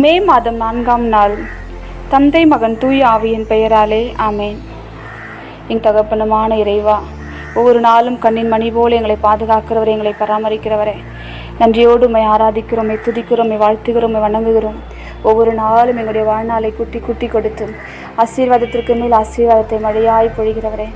மே மாதம் நான்காம் நாள். தந்தை மகன் தூய ஆவியின் பெயராலே ஆமேன். என் தகப்பனமான இறைவா ஒவ்வொரு நாளும் கண்ணின் மணி போல எங்களை பாதுகாக்கிறவர் எங்களை பராமரிக்கிறவரே. நன்றியோடு உண்மை ஆராதிக்கிறோம் துதிக்கிறோம் வாழ்த்துகிறோம் வணங்குகிறோம். ஒவ்வொரு நாளும் எங்களுடைய வாழ்நாளை குட்டி குட்டி கொடுத்து ஆசீர்வாதத்திற்கு மேல் ஆசீர்வாதத்தை மழையாய் பொழிகிறவரே.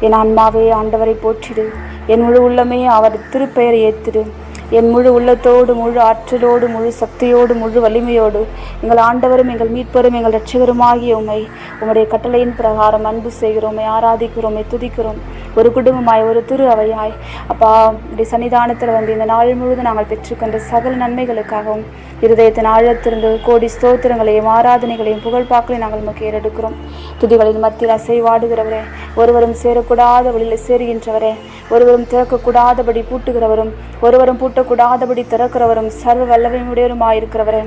என் ஆன்மாவே ஆண்டவரை போற்றிடு. என் முழு உள்ளமே அவர் திருப்பெயரை ஏத்திடு. என் முழு உள்ளத்தோடு முழு ஆற்றலோடு முழு சக்தியோடு முழு வலிமையோடு எங்கள் ஆண்டவரும் எங்கள் மீட்பரும் எங்கள் இரட்சகருமாகிய உம்மை உம்முடைய கட்டளையின் பிரகாரம் அன்பு செய்கிறோம் ஆராதிக்கிறோம் துதிக்கிறோம். ஒரு குடும்பமாய் ஒரு திரு அவையாய். அப்பா இப்படி சன்னிதானத்தில் வந்து இந்த நாள் முழுவதும் நாங்கள் பெற்றுக்கொண்ட சகல நன்மைகளுக்காகவும் இருதயத்தின் ஆழத்திலிருந்து கோடி ஸ்தோத்திரங்களையும் ஆராதனைகளையும் புகழ்பாக்களையும் நாங்கள் உமக்கு ஏறெடுக்கிறோம். துதிகளின் மத்தியில் அசைவாடுகிறவரே ஒருவரும் சேரக்கூடாத வழியில் சேருகின்றவரே ஒருவரும் திறக்கக்கூடாதபடி பூட்டுகிறவரும் ஒருவரும் பூட்டக்கூடாதபடி திறக்கிறவரும் சர்வ வல்லமையுடையவருமாயிருக்கிறவரே.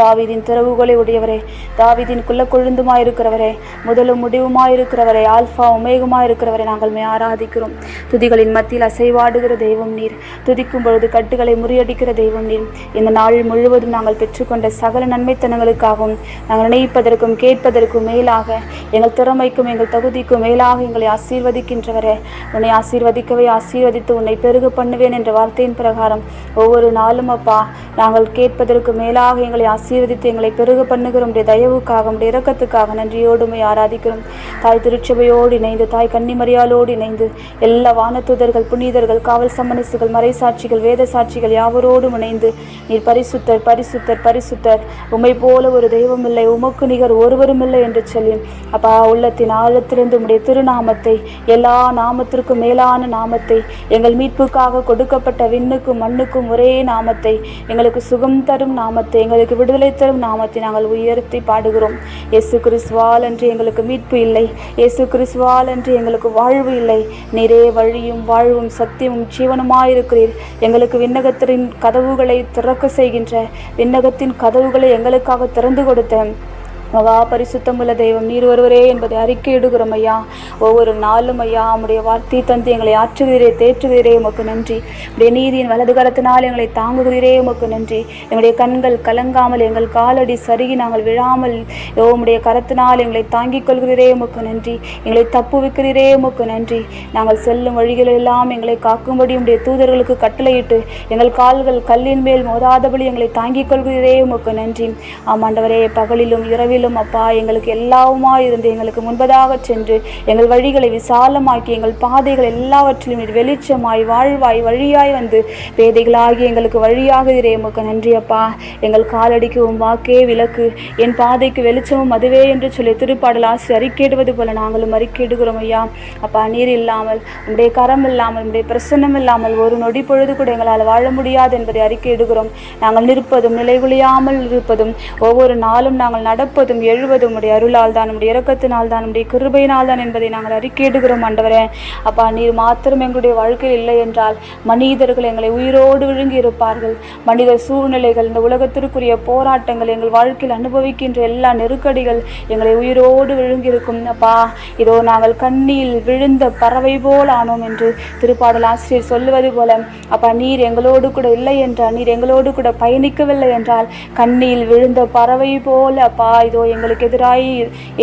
தாவிதின் திறவுகளை உடையவரே தாவீதின் குள்ள கொழுந்துமாயிருக்கிறவரே முதலும் முடிவுமாயிருக்கிறவரே ஆல்ஃபா உமேகமாயிருக்கிறவரை நாங்கள் மே ஆராதிக்கிறோம். துதிகளின் மத்தியில் அசைவாடுகிற தெய்வம் நீர் துதிக்கும் பொழுது கட்டுகளை முறியடிக்கிற தெய்வம் நீர். இந்த நாள் முழுவதும் நாங்கள் பெற்றுக்கொண்ட சகல நன்மைத்தனங்களுக்காகவும் நாங்கள் நினைப்பதற்கும் கேட்பதற்கும் மேலாக எங்கள் திறமைக்கும் எங்கள் தகுதிக்கும் மேலாக எங்களை ஆசீர்வதிக்கின்றவரே. உன்னை ஆசீர்வதிக்கவே ஆசீர்வதித்து உன்னை பெருக பண்ணுவேன் என்ற வார்த்தையின் பிரகாரம் ஒவ்வொரு நாளும் அப்பா நாங்கள் கேட்பதற்கு மேலாக எங்களை ஆசீர்வதித்து எங்களை பெருக பண்ணுகிறோம். உடைய தயவுக்காக உடைய இரக்கத்துக்காக நன்றியோடுமை ஆராதிக்கிறோம். தாய் திருச்சபையோடு இணைந்து தாய் கன்னிமரியாலோடு இணைந்து எல்லா வானத்துதர்கள் புனிதர்கள் காவல் சம்மனசுகள் மறைசாட்சிகள் வேத சாட்சிகள் யாவரோடும் இணைந்து நீர் பரிசுத்தர் பரிசுத்தர் பரிசுத்தர். உமை போல ஒரு தெய்வம் இல்லை உமக்கு நிகர் ஒருவரும் இல்லை என்று சொல்லி அப்பா உள்ளத்தின் ஆழத்திலிருந்து உடைய திருநாமத்தை எல்லா நாமத்திற்கும் மேலான நாமத்தை எங்கள் மீட்புக்காக கொடுக்கப்பட்ட விண்ணுக்கும் மண்ணுக்கும் ஒரே நாமத்தை எங்களுக்கு சுகம் தரும் நாமத்தை எங்களுக்கு விடுதலை தரும் நாமத்தை நாங்கள் உயர்த்தி பாடுகிறோம். இயேசு கிறிஸ்துவால் என்று எங்களுக்கு மீட்பு இல்லை. இயேசு கிறிஸ்துவால் என்று எங்களுக்கு வாழ்வு இல்லை. நிறைய வழியும் வாழ்வும் சத்தியமும் ஜீவனுமாயிருக்கிறீர். எங்களுக்கு விண்ணகத்தின் கதவுகளை திறக்க செய்கின்ற விண்ணகத்தின் கதவுகளை எங்களுக்காக திறந்து கொடுத்த மகா பரிசுத்தமுள்ள தெய்வம் நீர் ஒருவரே என்பதை அறிக்கையிடுகிறோம் ஐயா. ஒவ்வொரு நாளும் ஐயா உம்முடைய வார்த்தை தந்து எங்களை ஆற்றுகிறீரே தேற்றுகிறீரே உமக்கு நன்றி. உடைய நீதியின் வலதுகரத்தினால் எங்களை தாங்குகிறீரே உமக்கு நன்றி. எங்களுடைய கண்கள் கலங்காமல் எங்கள் காலடி சருகி நாங்கள் விழாமல் ஓ உம்முடைய கரத்தினால் எங்களை தாங்கிக் கொள்கிறீரே உமக்கு நன்றி. எங்களை தப்புவிக்கிறீரே உமக்கு நன்றி. நாங்கள் செல்லும் வழிகளெல்லாம் எங்களை காக்கும்படி உடைய தூதர்களுக்கு கட்டளையிட்டு எங்கள் கால்கள் கல்லின் மேல் மோதாதபடி எங்களை தாங்கிக் கொள்கிறீரே உமக்கு நன்றி. ஆமாண்டவரே பகலிலும் இரவிலும் அப்பா எங்களுக்கு எல்லாவுமா இருந்து எங்களுக்கு முன்பதாக சென்று எங்கள் வழிகளை விசாலமாக்கி எங்கள் பாதைகள் எல்லாவற்றிலும் நீர் வெளிச்சமாய் வாழ்வாய் வழியாய் வந்து பேதைகளாகி எங்களுக்கு வழியாக உமக்கு நன்றி அப்பா. எங்கள் காலடிக்கு உம் வாக்கே விளக்கு. என் பாதைக்கு வெளிச்சமும் அதுவே என்று சொல்லி திருப்பாடல் ஆசி அறிக்கேடுவது போல நாங்களும் அறிக்கேடுகிறோம் ஐயா. அப்பா நீர் இல்லாமல் உம்முடைய கரம் இல்லாமல் உடைய பிரசன்னம் இல்லாமல் ஒரு நொடி பொழுது கூட எங்களால் வாழ முடியாது என்பதை அறிக்கையிடுகிறோம். நாங்கள் நிற்பதும் நிலைகுலியாமல் இருப்பதும் ஒவ்வொரு நாளும் நாங்கள் நடப்பதும் எழுவதும் உடைய அருளால் தான் உடைய இறக்கத்தினால் தான் உடைய கிருபையினால் தான் என்பதை நாங்கள் அறிக்கையிடுகிறோம் ஆண்டவரே. அப்பா நீர் மாத்திரம் எங்களுடைய வாழ்க்கையில் இல்லை என்றால் மனிதர்கள் எங்களை உயிரோடு விழுங்கி இருப்பார்கள். மனித சூழ்நிலைகள் இந்த உலகத்திற்குரிய போராட்டங்கள் எங்கள் வாழ்க்கையில் அனுபவிக்கின்ற எல்லா நெருக்கடிகள் எங்களை உயிரோடு விழுங்கியிருக்கும். அப்பா இதோ நாங்கள் கண்ணியில் விழுந்த பறவை போல் ஆனோம் என்று திருப்பாடல் ஆசிரியர் சொல்லுவது போல அப்பா நீர் எங்களோடு கூட இல்லை என்றால் நீர் எங்களோடு கூட பயணிக்கவில்லை என்றால் கண்ணியில் விழுந்த பறவை போல அப்பா இது எங்களுக்கு எதிராய்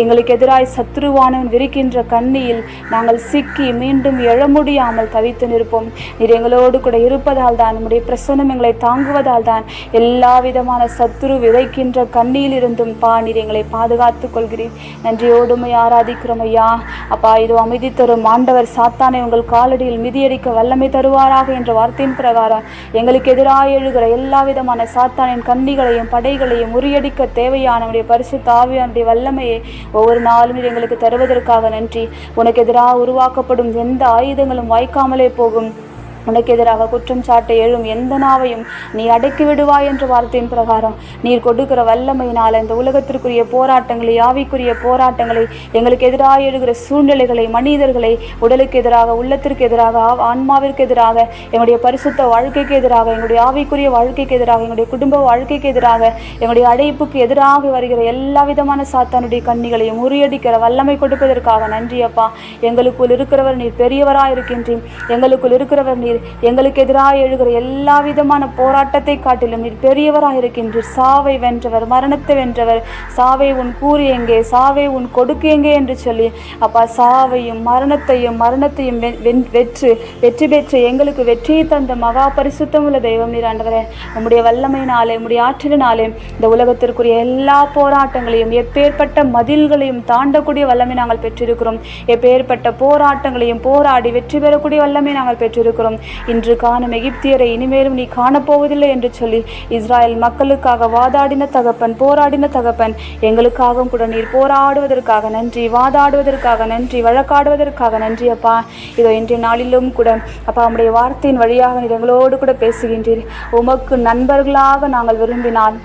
எங்களுக்கு எதிராய் சத்ருவானவன் விரிக்கின்ற கண்ணியில் நாங்கள் சிக்கி மீண்டும் எழ முடியாமல் தவித்து நிற்போம். நீர் எங்களோடு கூட இருப்பதால் தான் நம்முடைய பிரசனம் எங்களை தாங்குவதால் தான் எல்லா விதமான சத்துரு விதைக்கின்ற கண்ணியில் இருந்தும் பா நீர் எங்களை பாதுகாத்துக் கொள்கிறீர். நன்றியோடுமை ஆராதிக்கிறோம் ஐயா. அப்பா இதோ அமைதி தரும் ஆண்டவர் சாத்தானை உங்கள் காலடியில் மிதியடிக்க வல்லமை தருவாராக என்ற வார்த்தையின் பிரகாரம் எங்களுக்கு எதிராக எழுகிற எல்லா விதமான சாத்தானின் கண்ணிகளையும் படைகளையும் முறியடிக்க தேவையான நம்முடைய பரிசு ஆவியானுடைய வல்லமையை ஒவ்வொரு நாளும் எங்களுக்கு தருவதற்காக நன்றி. உனக்கு எதிராக உருவாக்கப்படும் எந்த ஆயுதங்களும் வாய்க்காமலே போகும். உனக்கு எதிராக குற்றம் சாட்ட எழும் எந்த நாவையும் நீ அடக்கி விடுவாய் என்ற வார்த்தையின் பிரகாரம். நீர் கொடுக்கிற வல்லமையினால் இந்த உலகத்திற்குரிய போராட்டங்களை ஆவிக்குரிய போராட்டங்களை எங்களுக்கு எதிராக எழுகிற சூழ்நிலைகளை மனிதர்களை உடலுக்கு எதிராக உள்ளத்திற்கு எதிராக ஆ- ஆன்மாவிற்கு எதிராக எங்களுடைய பரிசுத்த வாழ்க்கைக்கு எதிராக எங்களுடைய ஆவிக்குரிய வாழ்க்கைக்கு எதிராக எங்களுடைய குடும்ப வாழ்க்கைக்கு எதிராக எங்களுடைய அழைப்புக்கு எதிராக வருகிற எல்லா விதமான சாத்தானுடைய கண்ணிகளையும் முறியடிக்கிற வல்லமை கொடுப்பதற்காக நன்றி அப்பா எங்களுக்குள் இருக்கிறவர் நீர் பெரியவராக இருக்கின்றீர் எங்களுக்குள் இருக்கிறவர் நீர் எங்களுக்கு எதிராக எழுகிற எல்லா விதமான போராட்டத்தை காட்டிலும் நீர் பெரியவராக இருக்கின்றீர் சாவை வென்றவர் மரணத்தை வென்றவர் சாவை உன் கூறு எங்கே சாவை உன் கொடுக்கு எங்கே என்று சொல்லி அப்பா சாவையும் மரணத்தையும் மரணத்தையும் வெ- வென்- வெற்று வெற்றி பெற்று எங்களுக்கு வெற்றியை தந்த மகா பரிசுத்தம் உள்ள தெய்வம் நீர் ஆண்டவரே. உம்முடைய வல்லமையினாலே உம்முடைய ஆற்றலினாலே இந்த உலகத்திற்குரிய எல்லா போராட்டங்களையும் எப்பேற்பட்ட மதில்களையும் தாண்டக்கூடிய வல்லமை நாங்கள் பெற்றிருக்கிறோம். எப்பேற்பட்ட போராட்டங்களையும் போராடி வெற்றி பெறக்கூடிய வல்லமை நாங்கள் பெற்றிருக்கிறோம். இன்று காணும் எகிப்தியரை இனிமேலும் நீ காணப்போவதில்லை என்று சொல்லி இஸ்ராயல் மக்களுக்காக வாதாடின தகப்பன் போராடின தகப்பன். எங்களுக்காகவும் கூட நீர் போராடுவதற்காக நன்றி வாதாடுவதற்காக நன்றி வழக்காடுவதற்காக நன்றி அப்பா. இதோ இன்றைய நாளிலும் கூட அப்பா உம்முடைய வார்த்தையின் வழியாக நீர் எங்களோடு கூட பேசுகின்றீர். உமக்கு நண்பர்களாக நாங்கள் விரும்பினால்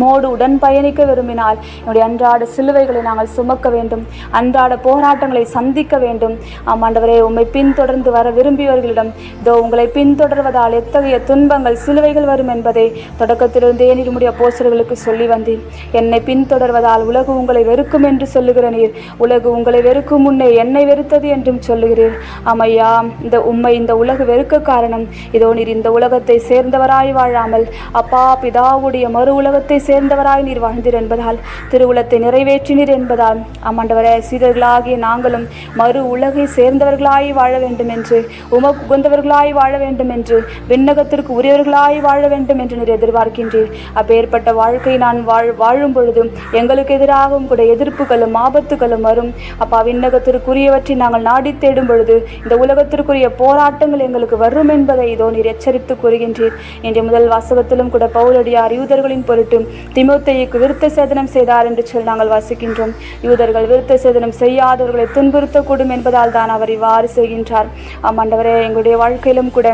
மோடு உடன் பயணிக்க விரும்பினால் என்னுடைய அன்றாட சிலுவைகளை நாங்கள் சுமக்க வேண்டும். அன்றாட போராட்டங்களை சந்திக்க வேண்டும். ஆமாண்டவரே உம்மை பின்தொடர்ந்து வர விரும்பியவர்களிடம் இதோ உங்களை பின்தொடர்வதால் எத்தகைய துன்பங்கள் சிலுவைகள் வரும் என்பதை தொடக்கத்திலிருந்தே நீர் உம்முடைய போஸ்டர்களுக்கு சொல்லி வந்தேன். என்னை பின்தொடர்வதால் உலகு உங்களை வெறுக்கும் என்று சொல்லுகிற நீர் உலகு உங்களை வெறுக்கும் முன்னே என்னை வெறுத்தது என்றும் சொல்லுகிறீர். ஆமையா இந்த உம்மை இந்த உலகு வெறுக்க காரணம் இதோ நீர் இந்த உலகத்தை சேர்ந்தவராய் வாழாமல் அப்பா பிதாவுடைய மறு உலகத்தை சேர்ந்தவராய் நீர் வாழ்ந்தீர் என்பதால் திருவுளத்தை நிறைவேற்றினீர் என்பதால் ஆமாண்டவரே சீடர்களாகிய நாங்களும் மறு உலகை சேர்ந்தவர்களாய் வாழ வேண்டும் என்று உமக்கு உகந்தவர்களாய் வாழ வேண்டும் என்று விண்ணகத்திற்கு உரியவர்களாய் வாழ வேண்டும் என்று நீர் எதிர்பார்க்கின்றீர். அப்பேற்பட்ட வாழ்க்கை நான் வாழ் வாழும் பொழுதும் எங்களுக்கு எதிராகவும் கூட எதிர்ப்புகளும் ஆபத்துகளும் வரும். அப்பா விண்ணகத்திற்குரியவற்றை நாங்கள் நாடி தேடும் பொழுது இந்த உலகத்திற்குரிய போராட்டங்கள் எங்களுக்கு வரும் என்பதை இதோ நீர் எச்சரித்து கூறுகின்றீர். இன்றைய முதல் வாசகத்திலும் கூட பௌரடியார் யூதர்களின் பொருட்டு திமுத்தையுக்கு விருத்த சேதனம் செய்தார் என்று சொல்லி நாங்கள் வாசிக்கின்றோம். யூதர்கள் விருத்த சேதனம் செய்யாதவர்களை துன்புறுத்தக்கூடும் என்பதால் தான் அவர் இவ்வாறு செய்கின்றார். ஆமாண்டவரே எங்களுடைய வாழ்க்கையிலும் கூட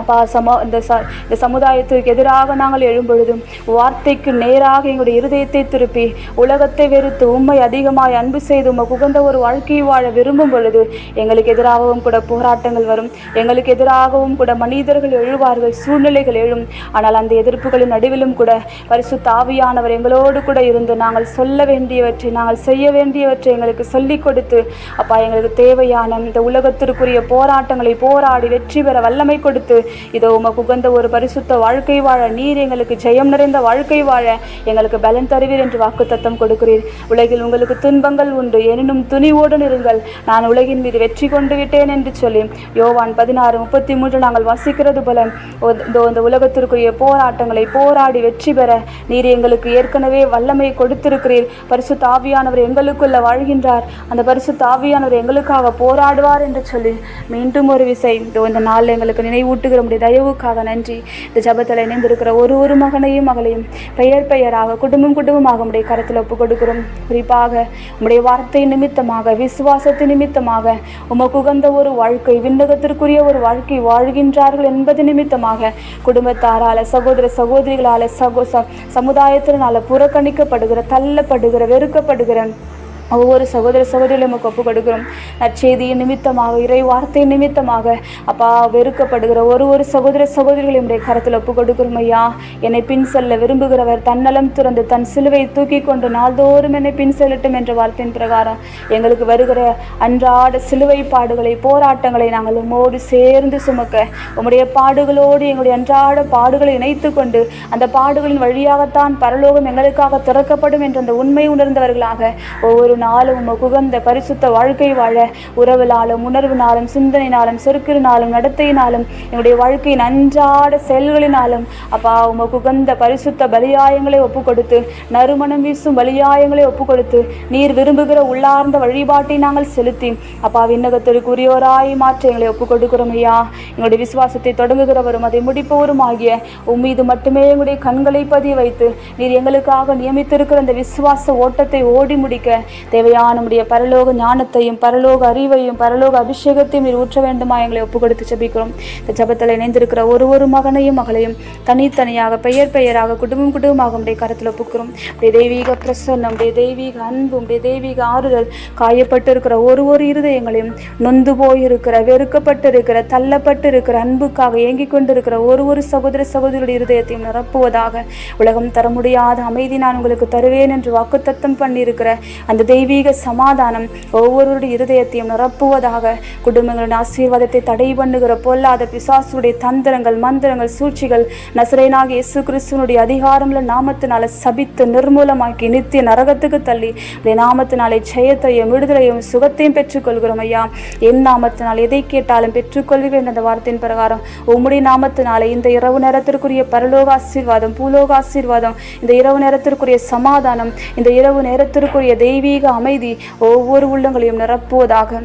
அப்பா சம இந்த ச இந்த சமுதாயத்திற்கு எதிராக நாங்கள் எழும்பொழுதும் வார்த்தைக்கு நேராக எங்களுடைய இருதயத்தை திருப்பி உலகத்தை வெறுத்து உண்மை அதிகமாய் அன்பு செய்து உமை உகந்த ஒரு வாழ்க்கையை வாழ விரும்பும் பொழுது எங்களுக்கு எதிராகவும் கூட போராட்டங்கள் வரும். எங்களுக்கு எதிராகவும் கூட மனிதர்கள் எழுவார்கள் சூழ்நிலைகள் எழும். ஆனால் அந்த எதிர்ப்புகளின் நடுவிலும் கூட பரிசு தாவியானவர் எங்களோடு கூட இருந்து நாங்கள் சொல்ல வேண்டியவற்றை நாங்கள் செய்ய வேண்டியவற்றை எங்களுக்கு சொல்லிக் கொடுத்து அப்பா எங்களுக்கு தேவையான இந்த உலகத்திற்குரிய போராட்டங்களை போராடி வெற்றி பெற வல்லமை கொடுத்து இதோ உமக்கு உகந்த ஒரு பரிசுத்த வாழ்க்கை வாழ நீர் எங்களுக்கு ஜெயம் நிறைந்த வாழ்க்கை வாழ எங்களுக்கு பலன் தருவீர் என்று வாக்குத்தத்தம் கொடுக்கிறீர். உலகில் உங்களுக்கு துன்பங்கள் உண்டு எனினும் துணிவோடு இருங்கள் நான் உலகின் மீது வெற்றி கொண்டு விட்டேன் என்று சொல்லி யோவான் பதினாறு முப்பத்தி மூன்று நாங்கள் வசிக்கிறது போல இதோ இந்த உலகத்திற்குரிய போராட்டங்களை போராடி வெற்றி பெற நீர் எங்களுக்கு ஏற்கனவே வல்லமை கொடுத்திருக்கிறீர். பரிசு தாவியானவர் எங்களுக்குள்ள வாழ்கின்றார். அந்த பரிசு தாவியானவர் எங்களுக்காக போராடுவார் என்று சொல்லி மீண்டும் ஒரு விசை இதோ இந்த நாளில் எங்களுக்கு நினைவூட்டு நினைவூட்டுகிற உடைய தயவுக்காக நன்றி. இந்த ஜபத்தில் இணைந்திருக்கிற ஒரு ஒரு மகனையும் மகளையும் பெயர் பெயராக குடும்பம் குடும்பமாக உடைய கரத்தில் ஒப்பு கொடுக்கிறோம். குறிப்பாக உடைய வார்த்தை நிமித்தமாக விசுவாசத்து நிமித்தமாக உமக்கு உகந்த ஒரு வாழ்க்கை விண்ணகத்திற்குரிய ஒரு வாழ்க்கை வாழ்கின்றார்கள் என்பது நிமித்தமாக குடும்பத்தாரால சகோதர சகோதரிகளால சகோ ச- சமுதாயத்தினால புறக்கணிக்கப்படுகிற தள்ளப்படுகிற வெறுக்கப்படுகிற ஒவ்வொரு சகோதர சகோதரிகளும் நமக்கு ஒப்பு கொடுக்கிறோம். நற்செய்தியின் நிமித்தமாக இறை வார்த்தை நிமித்தமாக அப்பா வெறுக்கப்படுகிற ஒரு ஒரு சகோதர சகோதரிகளையும் உடைய கரத்தில் ஒப்பு கொடுக்கிறோம் ஐயா. என்னை பின் செல்ல விரும்புகிறவர் தன்னலம் துறந்து தன் சிலுவை தூக்கி கொண்டு நாள்தோறும் என்னை பின் செல்லட்டும் என்ற வார்த்தையின் பிரகாரம் எங்களுக்கு வருகிற அன்றாட சிலுவை பாடுகளை போராட்டங்களை நாங்கள் உம்மோடு சேர்ந்து சுமக்க உம்முடைய பாடுகளோடு எங்களுடைய அன்றாட பாடுகளை இணைத்து கொண்டு அந்த பாடுகளின் வழியாகத்தான் பரலோகம் எங்களுக்காக திறக்கப்படும் என்ற அந்த உண்மை உணர்ந்தவர்களாக ஒவ்வொரு நாளும் உமக்கு உகந்த பரிசுத்த வாழ்க்கை வாழ உறவினாலும் உணர்வினாலும் சிந்தனையினாலும் செருக்கினாலும் நடத்தையினாலும் எங்களுடைய வாழ்க்கையின் அன்றாட செயல்களினாலும் அப்பா உமக்கு உகந்த பரிசுத்த பலியாயங்களை ஒப்பு கொடுத்து நறுமணம் வீசும் பலியாயங்களை ஒப்பு கொடுத்து நீர் விரும்புகிற உள்ளார்ந்த வழிபாட்டை நாங்கள் செலுத்தி அப்பா விண்ணகத்திற்குரியோராய் மாற்ற எங்களை ஒப்புக் கொடுக்கிறோம் ஐயா. எங்களுடைய விசுவாசத்தை தொடங்குகிறவரும் அதை முடிப்பவரும் ஆகிய உம்மீது மட்டுமே எங்களுடைய கண்களை பதிய வைத்து நீர் எங்களுக்காக நியமித்திருக்கிற அந்த விசுவாச ஓட்டத்தை ஓடி முடிக்க தேவையான நம்முடைய பரலோக ஞானத்தையும் பரலோக அறிவையும் பரலோக அபிஷேகத்தையும் நீர் ஊற்ற வேண்டுமா? எங்களை ஒப்பு கொடுத்து இந்த ஜபத்தில் இணைந்திருக்கிற ஒரு ஒரு மகனையும் மகளையும் தனித்தனியாக பெயர் பெயராக குடும்பம் குடும்பமாக உடைய கருத்தில் ஒப்புக்கிறோம். உடைய தெய்வீக பிரசன்னம் உடைய தெய்வீக அன்பு உடைய தெய்வீக ஆறுதல் காயப்பட்டு இருக்கிற ஒரு ஒரு இருதயங்களையும் நொந்து போயிருக்கிற வெறுக்கப்பட்டு இருக்கிற தள்ளப்பட்டு இருக்கிற அன்புக்காக ஏங்கிக் கொண்டிருக்கிற ஒரு ஒரு சகோதர சகோதரியுடைய இருதயத்தையும் நிரப்புவதாக உலகம் தர முடியாத அமைதி நான் உங்களுக்கு தருவேன் என்று வாக்குத்தத்தம் பண்ணியிருக்கிற அந்த தெய்வீக சமாதானம் ஒவ்வொருவருடைய இருதயத்தையும் நிரப்புவதாக குடும்பங்களின் ஆசீர்வாதத்தை தடை பண்ணுகிற பொல்லாத பிசாசுடைய தந்திரங்கள் மந்திரங்கள் சூழ்ச்சிகள் நசரேனாக இயேசு கிறிஸ்துவனுடைய அதிகாரம்ல நாமத்தினால சபித்து நிர்மூலமாக்கி நித்திய நரகத்துக்கு தள்ளி உடைய நாமத்தினாலே ஜெயத்தையும் விடுதலையும் சுகத்தையும் பெற்றுக்கொள்கிறோம் ஐயா. என் நாமத்தினால் எதை கேட்டாலும் பெற்றுக்கொள்கிறேன் அந்த வார்த்தையின் பிரகாரம் உம்முடைய நாமத்தினாலே இந்த இரவு நேரத்திற்குரிய பரலோக ஆசீர்வாதம் பூலோக ஆசீர்வாதம் இந்த இரவு நேரத்திற்குரிய சமாதானம் இந்த இரவு நேரத்திற்குரிய தெய்வீக அமைதி ஒவ்வொரு உள்ளங்களையும் நிரப்புவதாக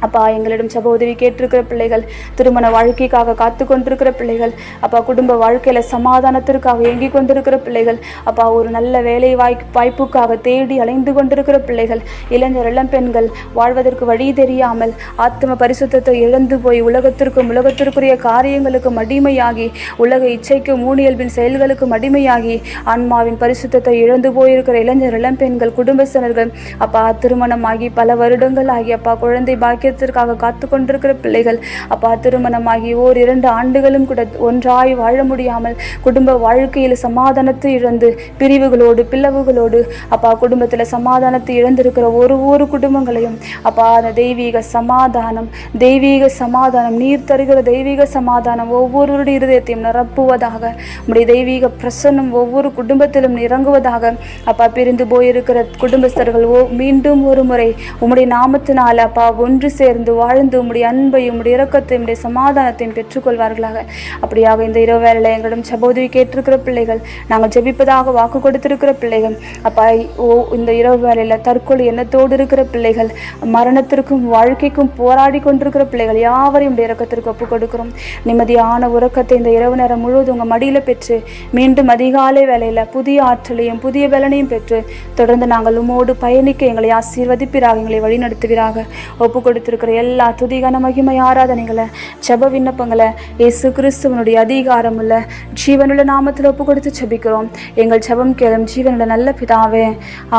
அப்பா எங்களிடம் சப உதவி கேட்டிருக்கிற பிள்ளைகள் திருமண வாழ்க்கைக்காக காத்து கொண்டிருக்கிற பிள்ளைகள் அப்பா குடும்ப வாழ்க்கையில் சமாதானத்திற்காக ஏங்கி கொண்டிருக்கிற பிள்ளைகள் அப்பா ஒரு நல்ல வேலை வாய் வாய்ப்புக்காக தேடி அலைந்து கொண்டிருக்கிற பிள்ளைகள் இளைஞர் இளம் பெண்கள் வாழ்வதற்கு வழி தெரியாமல் ஆத்ம பரிசுத்தத்தை இழந்து போய் உலகத்திற்கும் உலகத்திற்குரிய காரியங்களுக்கும் அடிமையாகி உலக இச்சைக்கும் மூனியல்பின் செயல்களுக்கும் அடிமையாகி ஆன்மாவின் பரிசுத்தத்தை இழந்து போயிருக்கிற இளைஞர் இளம் பெண்கள் குடும்பத்தினர்கள் அப்பா திருமணமாகி பல வருடங்கள் ஆகி அப்பா குழந்தை பாக்கியத்திற்காக காத்து கொண்டிருக்கிற பிள்ளைகள் அப்பா திருமணமாகி ஓர் இரண்டு ஆண்டுகளும் கூட ஒன்றாய் வாழ முடியாமல் குடும்ப வாழ்க்கையில் சமாதானத்தை இழந்து பிரிவுகளோடு பிளவுகளோடு அப்பா குடும்பத்தில் சமாதானத்தை இழந்திருக்கிற ஒரு ஒரு குடும்பங்களையும் அப்பா அந்த தெய்வீக சமாதானம் தெய்வீக சமாதானம் நீர் தருகிற தெய்வீக சமாதானம் ஒவ்வொருவருடைய இருதயத்தையும் நிரப்புவதாக உம்முடைய தெய்வீக பிரசன்னம் ஒவ்வொரு குடும்பத்திலும் இறங்குவதாக அப்பா பிரிந்து போயிருக்கிற குடும்பஸ்தர்கள் ஓ மீண்டும் ஒரு முறை உம்முடைய நாமத்தினால் அப்பா ஒன்று சேர்ந்து வாழ்ந்து உம்முடைய அன்பையும் உம்முடைய இரக்கத்தையும் உம்முடைய சமாதானத்தையும் பெற்றுக்கொள்வார்களாக. அப்படியாக இந்த இரவு வேலையில் எங்களிடம் சபோதவி கேட்டிருக்கிற பிள்ளைகள் நாங்கள் ஜெபிப்பதாக வாக்கு கொடுத்திருக்கிற பிள்ளைகள் அப்பா ஓ இந்த இரவு வேலையில் தற்கொலை எண்ணத்தோடு இருக்கிற பிள்ளைகள் மரணத்திற்கும் வாழ்க்கைக்கும் போராடி கொண்டிருக்கிற பிள்ளைகள் யாவரையும் உடைய இரக்கத்திற்கு ஒப்புக் கொடுக்கிறோம். நிம்மதியான உறக்கத்தை இந்த இரவு நேரம் முழுவதும் உங்கள் மடியில் பெற்று மீண்டும் அதிகாலை வேலையில் புதிய ஆற்றலையும் புதிய பலனையும் பெற்று தொடர்ந்து நாங்கள் உமோடு பயணிக்க எங்களை ஆசீர்வதிப்பீராக எங்களை வழிநடத்துவீராக. ஒப்பு கொடுத்துருக்கிற எல்லா துதிகான மகிமை ஆராதனைகளை செப விண்ணப்பங்களை இயேசு கிறிஸ்துவனுடைய அதிகாரமுள்ள ஜீவனுள்ள நாமத்தில் ஒப்பு கொடுத்து ஜெபிக்கிறோம். எங்கள் ஜெபம் கேளும் ஜீவனுள்ள நல்ல பிதாவே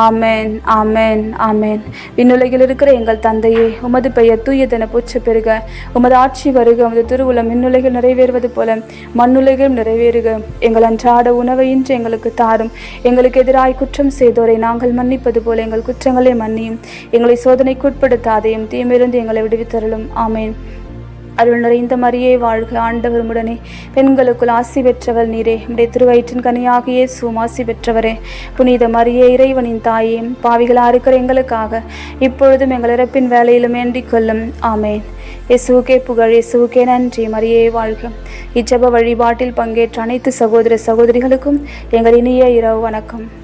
ஆமென் ஆமேன் ஆமேன். விண்ணுலகில் இருக்கிற எங்கள் தந்தையே உமது பெயர் தூயதென பூச்ச பெருக. உமது ஆட்சி வருக உமது திருவுளம் மின்னுலகில் நிறைவேறுவது போல மண்ணுலகிலும் நிறைவேறுக. எங்கள் அன்றாட உணவை இன்று எங்களுக்கு தாரும். எங்களுக்கு எதிராய் குற்றம் செய்தோரை நாங்கள் மன்னிப்பது போல எங்கள் குற்றங்களை மன்னியும். எங்களை சோதனைக்குட்படுத்தாதையும் தீமிருந்து எங்களை விடுவித்தருளும். ஆமேன். அருள் நிறைந்த மரியே வாழ்க ஆண்டவர் உடனே பெண்களுக்குள் ஆசி பெற்றவர் நீரே. உடைய திருவயிற்றின் கனியாக இயேசுவும் ஆசி பெற்றவரே. புனித மரியே இறைவனின் தாயே பாவிகளாக இருக்கிற எங்களுக்காக இப்பொழுதும் எங்கள் இறப்பின் வேலையிலும் ஏண்டிக் கொள்ளும். ஆமேன். இயேசுவுக்கே புகழ் இயேசுவுக்கே நன்றி. மரியே வாழ்க. இச்சப வழிபாட்டில் பங்கேற்ற அனைத்து சகோதர சகோதரிகளுக்கும் எங்கள் இனிய இரவு வணக்கம்.